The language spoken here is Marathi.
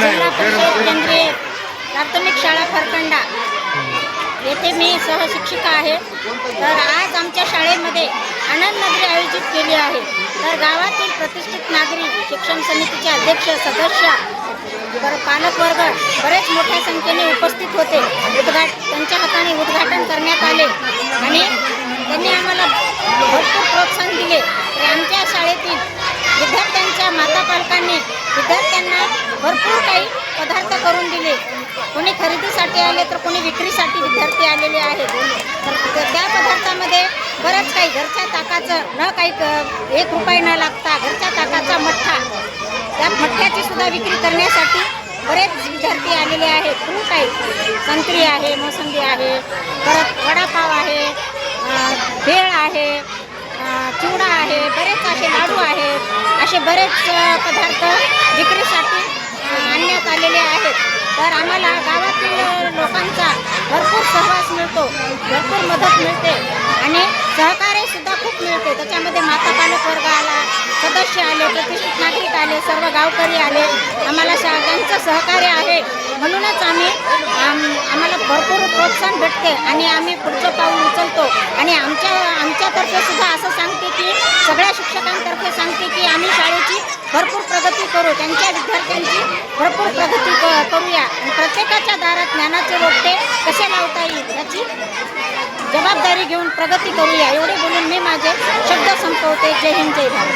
जिल्हा परिषद केंद्रीय प्राथमिक शाळा फरकंडा. येथे मी सहशिक्षिका आहे. तर आज आमच्या शाळेमध्ये आनंद नगरी आयोजित केली आहे. तर गावातील प्रतिष्ठित नागरिक शिक्षण समितीचे अध्यक्ष सदस्य तर पालकवर्ग बरेच मोठ्या संख्येने उपस्थित होते. उद्घाट त्यांच्या हाताने उद्घाटन करण्यात आले. आणि त्यांनी आम्हाला भरपूर प्रोत्साहन दिले. की आमच्या शाळेतील विद्यार्थ्यांच्या माता पालकांनी विद्यार्थ्यांना भरपूर काही पदार्थ करून दिले. कोणी खरेदीसाठी आले तर कोणी विक्रीसाठी विद्यार्थी आलेले आहेत. तर त्या पदार्थामध्ये बरंच काही घरच्या ताकाचं न काही क- एक रुपये न लागता घरच्या ताकाचा मठ्ठा त्या मठ्ठ्याची सुद्धा विक्री करण्यासाठी बरेच विद्यार्थी आलेले आहेत. खूप काही संत्री आहे मोसंबी आहे परत वडापाव आहे भेळ आहे चिवडा आहे बरेच असे लाडू आहेत. असे बरेच पदार्थ विक्रीसाठी अं, आणण्यात आलेले आहेत तर आम्हाला गावातील लोकांचा भरपूर सहवास मिळतो भरपूर मदत मिळते आणि सहकार्यसुद्धा खूप मिळते. त्याच्यामध्ये माता पालक वर्ग आला सदस्य आले प्रतिष्ठित नागरिक आले सर्व गावकरी आले. आम्हाला सगळ्यांचं सहकार्य आहे. म्हणूनच आम्ही आम्हाला भरपूर प्रोत्साहन भेटते आणि आम्ही पुढचं पाऊल उचलतो. आणि आमच्या आमच्यातर्फे सुद्धा असं सांगते की सगळ्या शिक्षकांतर्फे सांगते की आम्ही शाळेची भरपूर प्रगती करू त्यांच्या विद्यार्थ्यांची. भरपूर प्रगती क- करूया. आणि प्रत्येकाच्या दारात ज्ञानाचे रोपटे कसे लावता येईल याची जबाबदारी घेऊन प्रगती करूया. एवढे बोलून मी माझे शब्द संपवते. जय हिंद जय भारत.